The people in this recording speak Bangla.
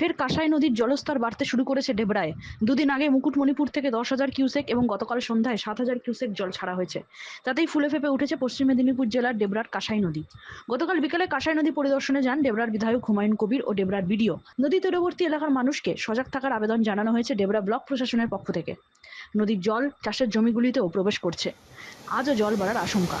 ফের কাঁসাই নদীর জলস্তর বাড়তে শুরু করেছে ডেবরায়। দুদিন আগে মুকুটমণিপুর থেকে দশ হাজার কিউসেক এবং গতকাল সন্ধ্যায় সাত হাজার কিউসেক জল ছাড়া হয়েছে। তাতেই ফুলে ফেপে উঠেছে পশ্চিম মেদিনীপুর জেলার ডেবরার কাঁসাই নদী। গতকাল বিকেলে কাঁসাই নদী পরিদর্শনে যান ডেবরার বিধায়ক হুমায়ুন কবির ও ডেবরার বিডিও। নদী তীরবর্তী এলাকার মানুষকে সজাগ থাকার আবেদন জানানো হয়েছে ডেবরা ব্লক প্রশাসনের পক্ষ থেকে। নদীর জল চাষের জমিগুলিতেও প্রবেশ করছে। আজও জল বাড়ার আশঙ্কা।